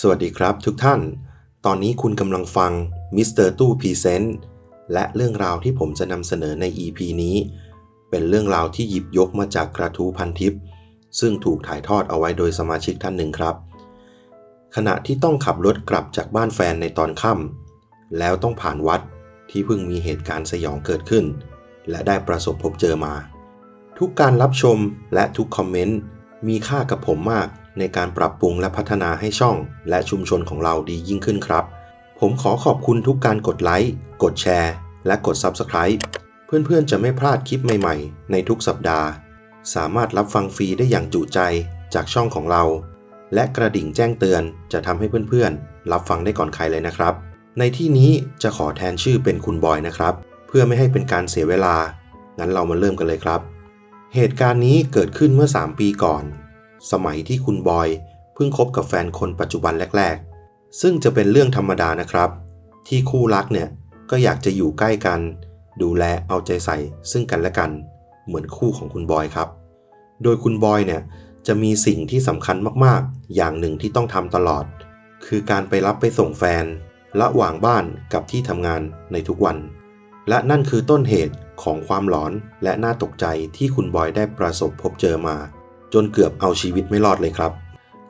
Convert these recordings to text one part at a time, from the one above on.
สวัสดีครับทุกท่าน ตอนนี้คุณกำลังฟังมิสเตอร์ตู้พรีเซนต์และเรื่องราวที่ผมจะนำเสนอใน EP นี้ เป็นเรื่องราวที่หยิบยกมาจากกระทู้พันทิป ซึ่งถูกถ่ายทอดเอาไว้โดยสมาชิกท่านหนึ่งครับ ขณะที่ต้องขับรถกลับจากบ้านแฟนในตอนค่ำแล้วต้องผ่านวัดที่เพิ่งมีเหตุการณ์สยองเกิดขึ้น และได้ประสบพบเจอมา ทุกการรับชมและทุกคอมเมนต์มีค่ากับผมมาก ในการปรับปรุงและพัฒนาให้ช่อง และชุมชนของเราดียิ่งขึ้นครับ ผมขอขอบคุณทุกการกดไลค์ กดแชร์ และกด Subscribe เพื่อนๆ จะไม่พลาดคลิปใหม่ๆ ในทุกสัปดาห์ สามารถรับฟังฟรีได้อย่างจุใจจากช่องของเรา และกระดิ่งแจ้งเตือนจะทำให้เพื่อนๆ รับฟังได้ก่อนใครเลยนะครับ ในที่นี้จะขอแทนชื่อเป็นคุณบอยนะครับ เพื่อไม่ให้เป็นการเสียเวลา งั้นเรามาเริ่มกันเลยครับ เหตุการณ์นี้เกิดขึ้นเมื่อ 3 ปีก่อน สมัยที่คุณบอยเพิ่งคบกับแฟนคนปัจจุบันแรก ๆ ซึ่งจะเป็นเรื่องธรรมดานะครับ ที่คู่รักเนี่ยก็อยากจะอยู่ใกล้กัน ดูแลเอาใจใส่ซึ่งกันและกัน เหมือนคู่ของคุณบอยครับ โดยคุณบอยเนี่ยจะมีสิ่งที่สำคัญมากๆ อย่างหนึ่งที่ต้องทำตลอด คือการไปรับไปส่งแฟน ระหว่างบ้านกับที่ทำงานในทุกวัน และนั่นคือต้นเหตุของความหลอนและน่าตกใจที่คุณบอยได้ประสบพบเจอมา จนเกือบเอาชีวิตไม่รอดเลยครับ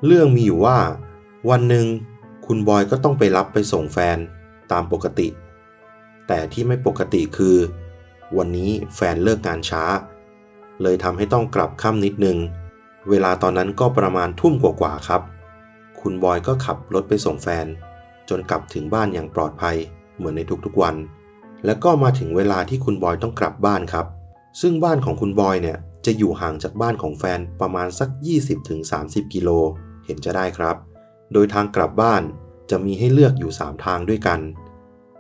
เรื่องมีอยู่ว่า วันหนึ่งคุณบอยก็ต้องไปรับไปส่งแฟนตามปกติ แต่ที่ไม่ปกติคือ วันนี้แฟนเลิกงานช้า เลยทำให้ต้องกลับค่ำนิดนึง เวลาตอนนั้นก็ประมาณทุ่มกว่าๆครับ คุณบอยก็ขับรถไปส่งแฟน จนกลับถึงบ้านอย่างปลอดภัยเหมือนในทุกๆวัน แล้วก็มาถึงเวลาที่คุณบอยต้องกลับบ้านครับ ซึ่งบ้านของคุณบอยเนี่ย จะอยู่ห่างจากบ้านของแฟนประมาณสัก 20-30 กิโล เห็นจะได้ครับ โดยทางกลับบ้านจะมีให้เลือกอยู่ 3 ทางด้วยกัน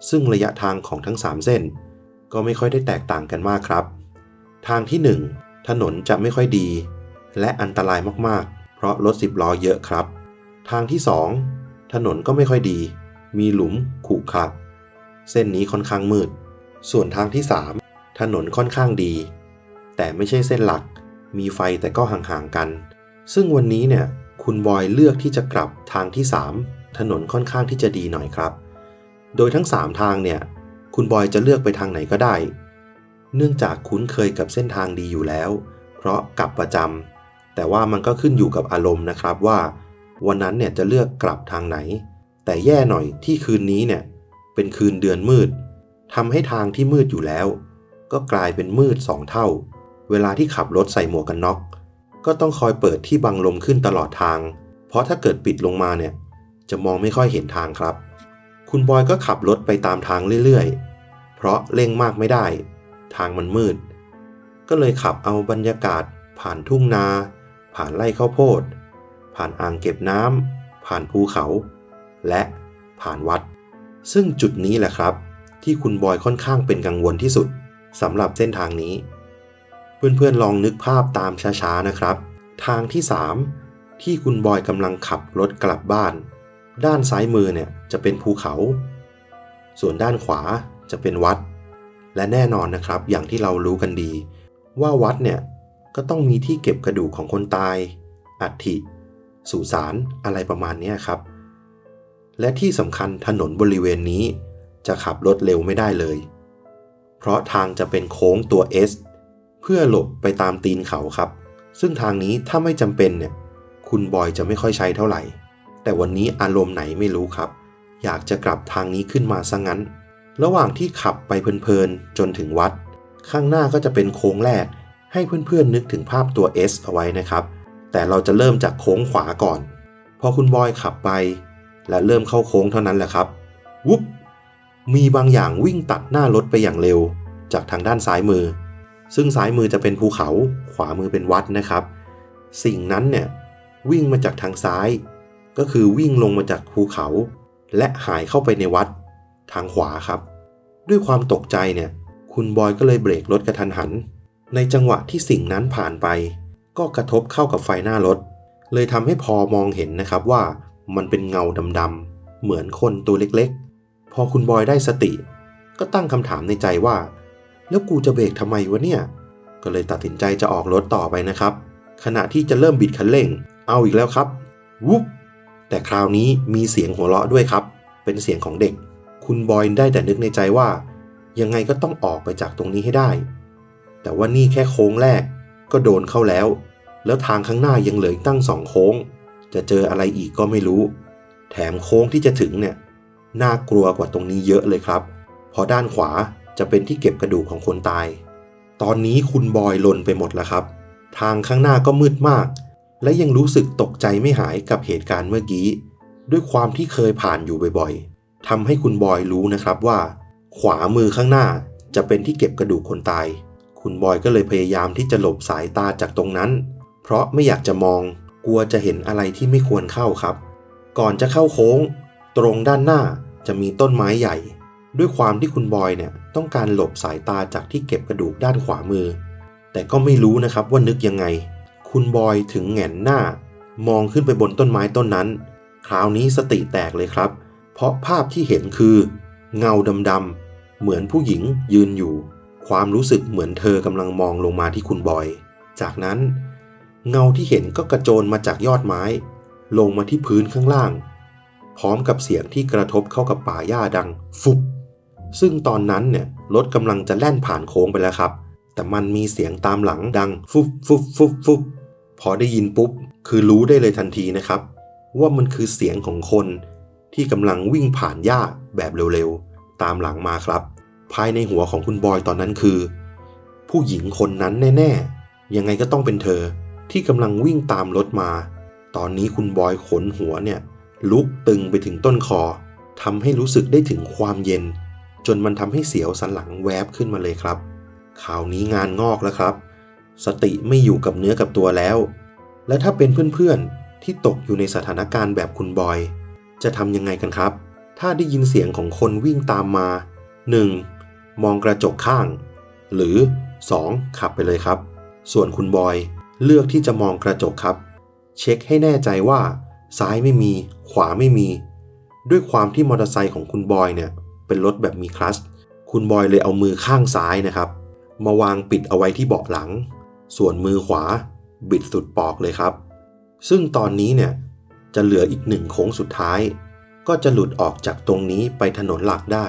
ซึ่งระยะทางของทั้ง 3 เส้น ก็ไม่ค่อยได้แตกต่างกันมากครับ ทางที่ 1 ถนนจะไม่ค่อยดี และอันตรายมากๆ เพราะรถสิบล้อเยอะครับ ทางที่ 2 ถนนก็ไม่ค่อยดี มีหลุมขรุขระเส้นนี้ค่อนข้างมืด ส่วนทางที่ 3 ถนนค่อนข้างดี แต่ไม่ใช่เส้นหลัก มีไฟแต่ก็ห่างๆกัน ซึ่งวันนี้เนี่ยคุณบอยเลือกที่จะกลับทางที่ 3 ถนนค่อนข้างที่จะดีหน่อยครับ โดยทั้ง 3 ทางเนี่ยคุณบอยจะเลือกไปทางไหนก็ได้ เนื่องจากคุ้นเคยกับเส้นทางดีอยู่แล้ว เพราะกลับประจำแต่ว่ามันก็ขึ้นอยู่กับอารมณ์นะครับว่า วันนั้นเนี่ยจะเลือกกลับทางไหน แต่แย่หน่อยที่คืนนี้เนี่ยเป็นคืนเดือนมืดทำให้ทางที่มืดอยู่แล้ว ก็กลายเป็นมืดสองเท่า เวลาที่ขับรถใส่หมวกกันน็อก ก็ต้องคอยเปิดที่บังลมขึ้นตลอดทาง เพราะถ้าเกิดปิดลงมาเนี่ย จะมองไม่ค่อยเห็นทางครับ คุณบอยก็ขับรถไปตามทางเรื่อยๆ เพราะเร่งมากไม่ได้ ทางมันมืด ก็เลยขับเอาบรรยากาศ ผ่านทุ่งนา ผ่านไร่ข้าวโพด ผ่านอ่างเก็บน้ำผ่านภูเขา และผ่านวัด ซึ่งจุดนี้แหละครับ ที่คุณบอยค่อนข้างเป็นกังวลที่สุดสำหรับเส้นทางนี้ เพื่อนๆลองนึกภาพตามช้าๆนะครับ ทางที่ 3 ที่คุณบอยกำลังขับรถกลับบ้าน ด้านซ้ายมือเนี่ยจะเป็นภูเขา ส่วนด้านขวาจะเป็นวัด และแน่นอนนะครับอย่างที่เรารู้กันดี ว่าวัดเนี่ยก็ต้องมีที่เก็บกระดูกของคนตาย อัฐิสุสานอะไรประมาณนี้ครับ และที่สำคัญถนนบริเวณนี้จะขับรถเร็วไม่ได้เลย เพราะทางจะเป็นโค้งตัว S เพื่อหลบไปตามตีนเขาครับ ซึ่งทางนี้ถ้าไม่จำเป็นเนี่ย คุณบอยจะไม่ค่อยใช้เท่าไหร่ แต่วันนี้อารมณ์ไหนไม่รู้ครับ อยากจะกลับทางนี้ขึ้นมาซะงั้น ระหว่างที่ขับไปเพลินๆจนถึงวัด ข้างหน้าก็จะเป็นโค้งแรก ให้เพื่อนๆนึกถึงภาพตัว S เอาไว้นะครับ แต่เราจะเริ่มจากโค้งขวาก่อน พอคุณบอยขับไป และเริ่มเข้าโค้งเท่านั้นแหละครับ วุบมีบางอย่างวิ่งตัดหน้ารถไปอย่างเร็ว จากทางด้านซ้ายมือ ซึ่งซ้ายมือจะเป็นภูเขา ขวามือเป็นวัดนะครับ สิ่งนั้นเนี่ยวิ่งมาจากทางซ้าย ก็คือวิ่งลงมาจากภูเขา และหายเข้าไปในวัด ทางขวาครับ ด้วยความตกใจเนี่ย คุณบอยก็เลยเบรกรถกระทันหัน ในจังหวะที่สิ่งนั้นผ่านไป ก็กระทบเข้ากับไฟหน้ารถ เลยทำให้พอมองเห็นนะครับว่ามันเป็นเงาดำๆเหมือนคนตัวเล็กๆ พอคุณบอยได้สติ ก็ตั้งคำถามในใจว่า แล้วกูจะเบรกทำไมวะเนี่ย ก็เลยตัดสินใจจะออกรถต่อไปนะครับ ขณะที่จะเริ่มบิดคันเร่ง เอาอีกแล้วครับ วุบแแต่คราวนี้มีเสียงหัวเราะด้วยครับ เป็นเสียงของเด็ก คุณบอยได้แต่นึกในใจว่า ยังไงก็ต้องออกไปจากตรงนี้ให้ได้ แต่ว่านี่แค่โค้งแรก ก็โดนเข้าแล้ว แล้วทางข้างหน้ายังเหลืออีกตั้งสองโค้ง จะเจออะไรอีกก็ไม่รู้ แถมโค้งที่จะถึงเนี่ยน่ากลัวกว่าตรงนี้เยอะเลยครับเพราะด้านขวา จะเป็นที่เก็บกระดูกของคนตาย ตอนนี้คุณบอยลนไปหมดแล้วครับ ทางข้างหน้าก็มืดมาก และยังรู้สึกตกใจไม่หายกับเหตุการณ์เมื่อกี้ ด้วยความที่เคยผ่านอยู่บ่อยๆทำให้คุณบอยรู้นะครับว่า ขวามือข้างหน้าจะเป็นที่เก็บกระดูกคนตาย คุณบอยก็เลยพยายามที่จะหลบสายตาจากตรงนั้น เพราะไม่อยากจะมอง กลัวจะเห็นอะไรที่ไม่ควรเข้าครับ ก่อนจะเข้าโค้ง ตรงด้านหน้าจะมีต้นไม้ใหญ่ ด้วยความที่คุณบอยเนี่ยต้องการหลบสายตาจากที่เก็บกระดูกด้านขวามือ แต่ก็ไม่รู้นะครับว่านึกยังไง คุณบอยถึงแหงนหน้า มองขึ้นไปบนต้นไม้ต้นนั้น คราวนี้สติแตกเลยครับ เพราะภาพที่เห็นคือ เงาดำๆเหมือนผู้หญิงยืนอยู่ ความรู้สึกเหมือนเธอกำลังมองลงมาที่คุณบอย จากนั้น เงาที่เห็นก็กระโจนมาจากยอดไม้ ลงมาที่พื้นข้างล่าง พร้อมกับเสียงที่กระทบเข้ากับป่าหญ้าดัง ฟุบ ซึ่งตอนนั้นเนี่ยรถกำลังจะแล่นผ่านโค้งไปแล้วครับ แต่มันมีเสียงตามหลังดังฟุบฟุบฟุบฟุบพอได้ยินปุ๊บ คือรู้ได้เลยทันทีนะครับ ว่ามันคือเสียงของคนที่กำลังวิ่งผ่านหญ้าแบบเร็วๆ ตามหลังมาครับ ภายในหัวของคุณบอยตอนนั้นคือ ผู้หญิงคนนั้นแน่ๆ ยังไงก็ต้องเป็นเธอที่กำลังวิ่งตามรถมา ตอนนี้คุณบอยขนหัวเนี่ยลุกตึงไปถึงต้นคอทำให้รู้สึกได้ถึงความเย็น จนมันทำให้เสียวสันหลังแวบขึ้นมาเลยครับคราวนี้งานงอกแล้วครับ สติไม่อยู่กับเนื้อกับตัวแล้ว และถ้าเป็นเพื่อนๆที่ตกอยู่ในสถานการณ์แบบคุณบอย จะทำยังไงกันครับ ถ้าได้ยินเสียงของคนวิ่งตามมา 1. มองกระจกข้าง หรือ 2. ขับไปเลยครับ ส่วนคุณบอยเลือกที่จะมองกระจกครับ เช็คให้แน่ใจว่า ซ้ายไม่มี ขวาไม่มี ด้วยความที่มอเตอร์ไซค์ของคุณบอยเนี่ย เป็นรถแบบมีคลัตช์คุณบอยเลยเอามือข้างซ้ายนะครับ มาวางปิดเอาไว้ที่เบาะหลัง ส่วนมือขวาบิดสุดปอกเลยครับ ซึ่งตอนนี้เนี่ยจะเหลืออีกหนึ่งโค้งสุดท้าย ก็จะหลุดออกจากตรงนี้ไปถนนหลักได้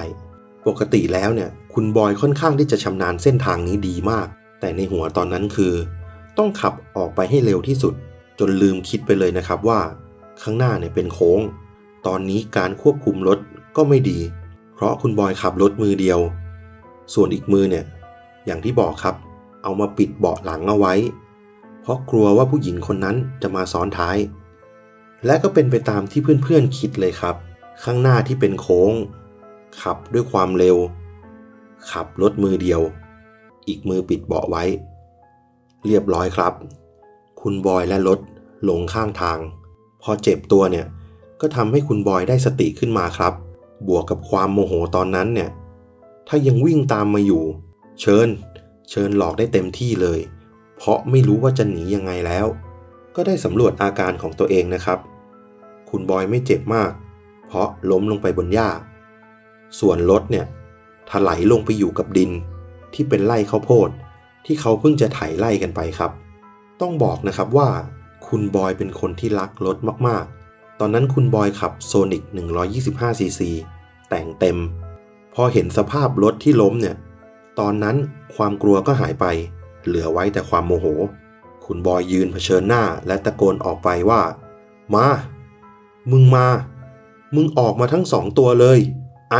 ปกติแล้วเนี่ยคุณบอยค่อนข้างที่จะชำนาญเส้นทางนี้ดีมาก แต่ในหัวตอนนั้นคือ ต้องขับออกไปให้เร็วที่สุด จนลืมคิดไปเลยนะครับว่า ข้างหน้าเนี่ยเป็นโค้ง ตอนนี้การควบคุมรถก็ไม่ดี เพราะคุณบอยขับรถมือเดียว ส่วนอีกมือเนี่ย อย่างที่บอกครับ เอามาปิดเบาะหลังเอาไว้ เพราะกลัวว่าผู้หญิงคนนั้นจะมาซ้อนท้าย และก็เป็นไปตามที่เพื่อนๆคิดเลยครับ ข้างหน้าที่เป็นโค้ง ขับด้วยความเร็ว ขับรถมือเดียว อีกมือปิดเบาะไว้ เรียบร้อยครับ คุณบอยและรถลงข้างทาง พอเจ็บตัวเนี่ยก็ทำให้คุณบอยได้สติขึ้นมาครับ บวกกับความโมโหตอนนั้นเนี่ย ถ้ายังวิ่งตามมาอยู่ เชิญ เชิญหลอกได้เต็มที่เลย เพราะไม่รู้ว่าจะหนียังไงแล้ว ก็ได้สำรวจอาการของตัวเองนะครับ คุณบอยไม่เจ็บมาก เพราะล้มลงไปบนหญ้า ส่วนรถเนี่ยถลายลงไปอยู่กับดิน ที่เป็นไร่ข้าวโพด ที่เขาเพิ่งจะไถไล่กันไปครับ ต้องบอกนะครับว่า คุณบอยเป็นคนที่รักรถมากๆ ตอนนั้นคุณบอยขับโซนิก 125cc แต่งเต็ม พอเห็นสภาพรถที่ล้มเนี่ย ตอนนั้นความกลัวก็หายไป เหลือไว้แต่ความโมโห คุณบอยยืนเผชิญหน้าและตะโกนออกไปว่า มา มึงมา มึงออกมาทั้งสองตัวเลย ไอ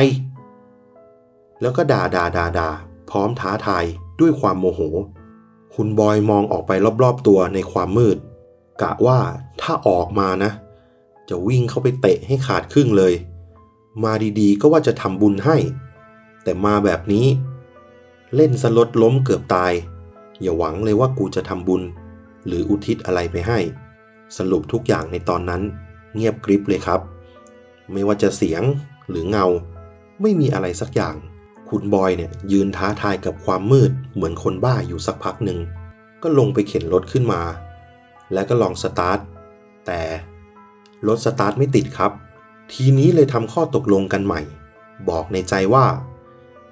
แล้วก็ด่าด่าด่าด่าพร้อมท้าทายด้วยความโมโห คุณบอยมองออกไปรอบๆตัวในความมืด กะว่าถ้าออกมานะ จะวิ่งเข้าไปเตะให้ขาดครึ่งเลย มาดีๆ ก็ว่าจะทำบุญให้ แต่มาแบบนี้ เล่นสลดล้มเกือบตาย อย่าหวังเลยว่ากูจะทำบุญ หรืออุทิศอะไรไปให้ สรุปทุกอย่างในตอนนั้น เงียบกริบเลยครับ ไม่ว่าจะเสียงหรือเงา ไม่มีอะไรสักอย่าง คุณบอยเนี่ยยืนท้าทายกับความมืดเหมือนคนบ้าอยู่สักพักหนึ่ง ก็ลงไปเข็นรถขึ้นมา แล้วก็ลองสตาร์ทแต่รถสตาร์ทไม่ติดครับ ทีนี้เลยทำข้อตกลงกันใหม่ บอกในใจว่า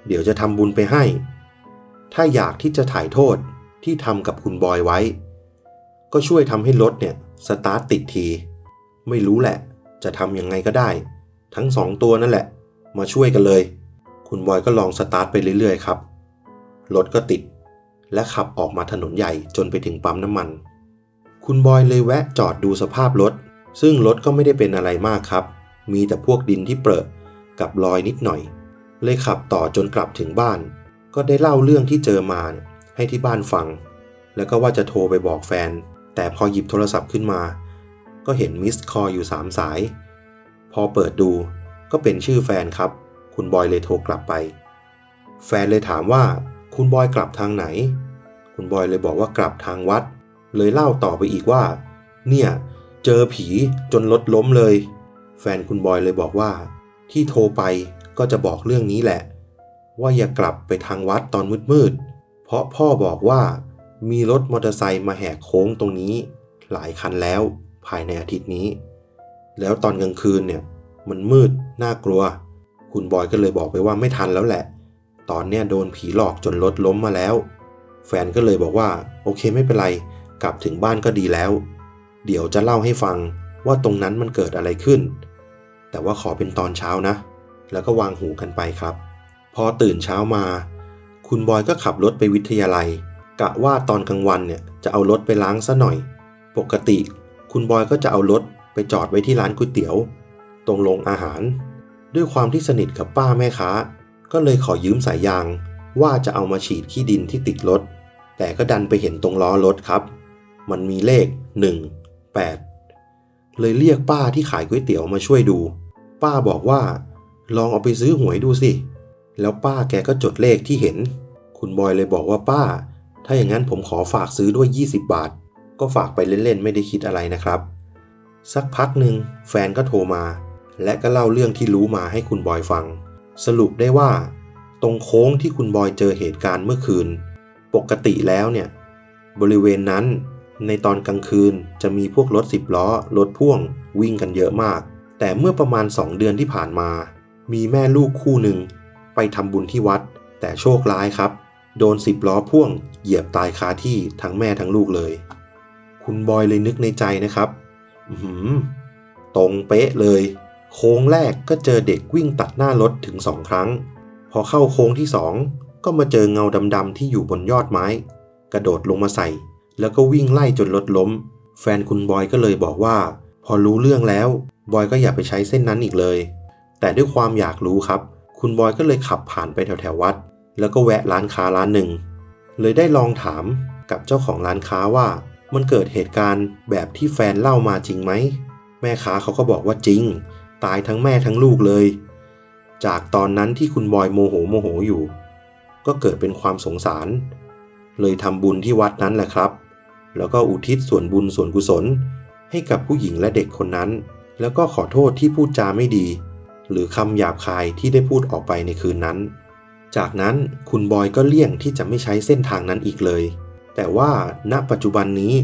เดี๋ยวจะทำบุญไปให้ ถ้าอยากที่จะถ่ายโทษที่ทำกับคุณบอยไว้ ก็ช่วยทำให้รถเนี่ยสตาร์ทติดที ไม่รู้แหละ จะทำยังไงก็ได้ ทั้งสองตัวนั่นแหละ มาช่วยกันเลย คุณบอยก็ลองสตาร์ทไปเรื่อยๆครับ รถก็ติด และขับออกมาถนนใหญ่จนไปถึงปั๊มน้ำมัน คุณบอยเลยแวะจอดดูสภาพรถ ซึ่งรถก็ไม่ได้เป็นอะไรมากครับ มีแต่พวกดินที่เปรอะกับรอยนิดหน่อย เลยขับต่อจนกลับถึงบ้าน ก็ได้เล่าเรื่องที่เจอมาให้ที่บ้านฟัง แล้วก็ว่าจะโทรไปบอกแฟน แต่พอหยิบโทรศัพท์ขึ้นมา ก็เห็นมิสคออยู่สามสาย พอเปิดดูก็เป็นชื่อแฟนครับ คุณบอยเลยโทรกลับไป แฟนเลยถามว่าคุณบอยกลับทางไหน คุณบอยเลยบอกว่ากลับทางวัด เลยเล่าต่อไปอีกว่า เนี่ย เจอผีจนรถล้มเลย แฟนคุณบอยเลยบอกว่า ที่โทรไปก็จะบอกเรื่องนี้แหละ ว่าอย่ากลับไปทางวัดตอนมืดๆ เพราะพ่อบอกว่ามีรถมอเตอร์ไซค์มาแหกโค้งตรงนี้ หลายคันแล้วภายในอาทิตย์นี้ แล้วตอนกลางคืนเนี่ยมันมืดน่ากลัว คุณบอยก็เลยบอกไปว่าไม่ทันแล้วแหละ ตอนเนี้ยโดนผีหลอกจนรถล้มมาแล้ว แฟนก็เลยบอกว่า โอเคไม่เป็นไร กลับถึงบ้านก็ดีแล้ว เดี๋ยวจะเล่าให้ฟังว่าตรงนั้นมันเกิดอะไรขึ้น แต่ว่าขอเป็นตอนเช้านะ แล้วก็วางหูกันไปครับ พอตื่นเช้ามา คุณบอยก็ขับรถไปวิทยาลัย กะว่าตอนกลางวันเนี่ยจะเอารถไปล้างซะหน่อย ปกติ คุณบอยก็จะเอารถไปจอดไว้ที่ร้านก๋วยเตี๋ยว ตรงโรงอาหาร ด้วยความที่สนิทกับป้าแม่ค้า ก็เลยขอยืมสายยาง ว่าจะเอามาฉีดขี้ดินที่ติดรถ แต่ก็ดันไปเห็นตรงล้อรถครับ มันมีเลข 1 8 เลยเรียกป้าที่ขายก๋วยเตี๋ยวมาช่วยดู ป้าบอกว่า ลองเอาไปซื้อหวยดูสิ แล้วป้าแกก็จดเลขที่เห็น คุณบอยเลยบอกว่าป้า ถ้าอย่างนั้นผมขอฝากซื้อด้วย 20 บาท ก็ฝากไปเล่นๆ ไม่ได้คิดอะไรนะครับ สักพักหนึ่งแฟนก็โทรมา และก็เล่าเรื่องที่รู้มาให้คุณบอยฟัง สรุปได้ว่า ตรงโค้งที่คุณบอยเจอเหตุการณ์เมื่อคืน ปกติแล้วเนี่ย บริเวณนั้นในตอนกลางคืนจะมีพวกรถสิบล้อ รถพ่วง วิ่งกันเยอะมาก แต่เมื่อประมาณ 2 เดือนที่ผ่านมา มีแม่ลูกคู่หนึ่ง ไปทำบุญที่วัด แต่โชคร้ายครับ โดนสิบล้อพ่วง เหยียบตายคาที่ทั้งแม่ทั้งลูกเลย คุณบอยเลยนึกในใจนะครับอืมตรงเป๊ะเลย โค้งแรกก็เจอเด็กวิ่งตัดหน้ารถถึงสองครั้ง พอเข้าโค้งที่สองก็มาเจอเงาดำๆที่อยู่บนยอดไม้ กระโดดลงมาใส่ แล้วก็วิ่งไล่จนรถล้ม แฟนคุณบอยก็เลยบอกว่า พอรู้เรื่องแล้ว บอยก็อย่าไปใช้เส้นนั้นอีกเลย แต่ด้วยความอยากรู้ครับ คุณบอยก็เลยขับผ่านไปแถวแถววัด แล้วก็แวะร้านค้าร้านหนึ่ง เลยได้ลองถามกับเจ้าของร้านค้าว่า มันเกิดเหตุการณ์แบบที่แฟนเล่ามาจริงไหม แม่ค้าเขาก็บอกว่าจริง ตายทั้งแม่ทั้งลูกเลย จากตอนนั้นที่คุณบอยโมโหโมโหอยู่ ก็เกิดเป็นความสงสาร เลยทำบุญที่วัดนั้นแหละครับ แล้วก็อุทิศส่วนบุญส่วนกุศล ให้กับผู้หญิงและเด็กคนนั้น แล้วก็ขอโทษที่พูดจาไม่ดี หรือคำหยาบคายที่ได้พูดออกไปในคืนนั้น จากนั้นคุณบอยก็เลี่ยงที่จะไม่ใช้เส้นทางนั้นอีกเลย แต่ว่าณปัจจุบันนี้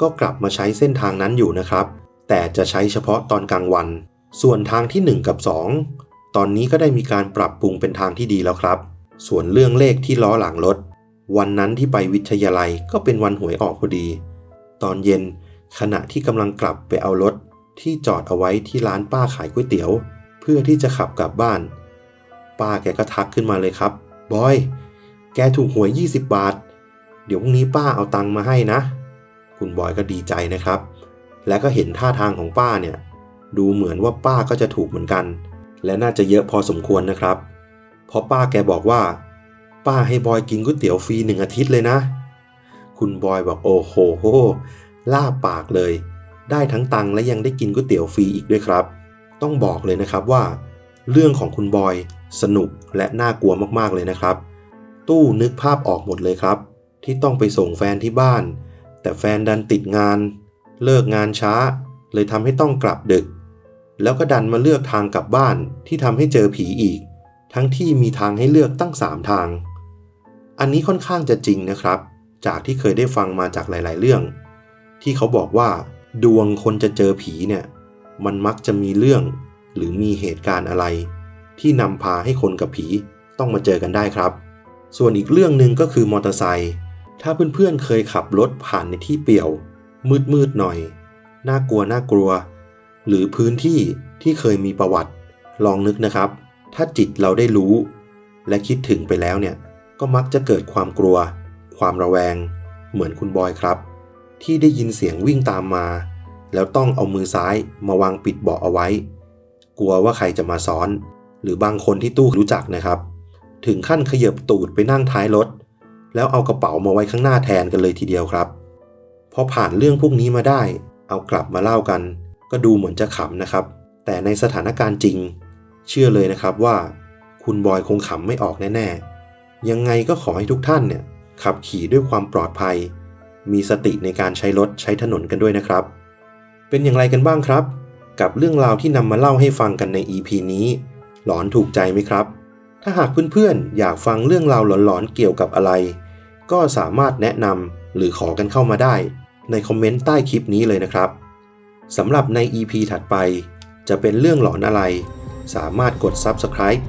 ก็กลับมาใช้เส้นทางนั้นอยู่นะครับ แต่จะใช้เฉพาะตอนกลางวัน ส่วนทางที่ 1 กับ 2 ตอนนี้ก็ได้มีการปรับปรุงเป็นทางที่ดีแล้วครับ ส่วนเรื่องเลขที่ล้อหลังรถวันนั้นที่ไปวิทยาลัยก็เป็นวันหวยออกพอดี ตอนเย็น ขณะที่กำลังกลับไปเอารถที่จอดเอาไว้ที่ร้านป้าขายก๋วยเตี๋ยว เพื่อที่จะขับกลับบ้าน ป้าแกก็ทักขึ้นมาเลยครับ บอย แกถูกหวย 20 บาท เดี๋ยวพรุ่งนี้ป้าเอาตังค์มาให้นะ คุณบอยก็ดีใจนะครับ และก็เห็นท่าทางของป้าเนี่ย ดูเหมือนว่าป้าก็จะถูกเหมือนกัน และน่าจะเยอะพอสมควรนะครับ เพราะป้าแกบอกว่า ป้าให้บอยกินก๋วยเตี๋ยวฟรีหนึ่งอาทิตย์เลยนะ คุณบอยบอกโอ้โห ล่าปากเลย ได้ทั้งตังและยังได้กินก๋วยเตี๋ยวฟรีอีกด้วยครับ ต้องบอกเลยนะครับว่า เรื่องของคุณบอยสนุกและน่ากลัวมากๆเลยนะครับ ตู้นึกภาพออกหมดเลยครับ ที่ต้องไปส่งแฟนที่บ้าน แต่แฟนดันติดงาน เลิกงานช้า เลยทำให้ต้องกลับดึก แล้วก็ดันมาเลือกทางกลับบ้านที่ทำให้เจอผีอีก ทั้งที่มีทางให้เลือกตั้งสามทาง อันนี้ค่อนข้างจะจริงนะครับ จากที่เคยได้ฟังมาจากหลาย ๆ เรื่อง ที่เขาบอกว่า ดวงคนจะเจอผีเนี่ย มันมักจะมีเรื่อง หรือมีเหตุการณ์อะไร ที่นำพาให้คนกับผีต้องมาเจอกันได้ครับ ส่วนอีกเรื่องหนึ่งก็คือมอเตอร์ไซค์ถ้าเพื่อนๆเคยขับรถผ่านในที่เปี่ยว มืดๆหน่อย น่ากลัวน่ากลัว หรือพื้นที่ที่เคยมีประวัติ ลองนึกนะครับ ถ้าจิตเราได้รู้ และคิดถึงไปแล้วเนี่ย ก็มักจะเกิดความกลัว ความระแวง เหมือนคุณบอยครับ ที่ได้ยินเสียงวิ่งตามมา แล้วต้องเอามือซ้ายมาวางปิดเบาะเอาไว้ กลัวว่าใครจะมาซ้อน หรือบางคนที่ตู้รู้จักนะครับ ถึงขั้นขยับตูดไปนั่งท้ายรถ แล้วเอากระเป๋ามาไว้ข้างหน้าแทนกันเลยทีเดียวครับพอผ่านเรื่องพวกนี้มาได้ เอากลับมาเล่ากัน ก็ดูเหมือนจะขำนะครับ แต่ในสถานการณ์จริง เชื่อเลยนะครับว่า คุณบอยคงขำไม่ออกแน่ๆ ยังไงก็ขอให้ทุกท่านเนี่ยขับขี่ด้วยความปลอดภัย มีสติในการใช้รถใช้ถนนกันด้วยนะครับ เป็นอย่างไรกันบ้างครับ กับเรื่องราวที่นำมาเล่าให้ฟังกันใน EP นี้ หลอนถูกใจไหมครับ ถ้าหากเพื่อนๆ อยากฟังเรื่องราวหลอนๆเกี่ยวกับอะไร ก็สามารถแนะนำหรือขอกันเข้ามาได้ ในคอมเมนต์ใต้คลิปนี้เลยนะครับสำหรับใน EP ถัดไป จะเป็นเรื่องหลอนอะไร สามารถกด Subscribe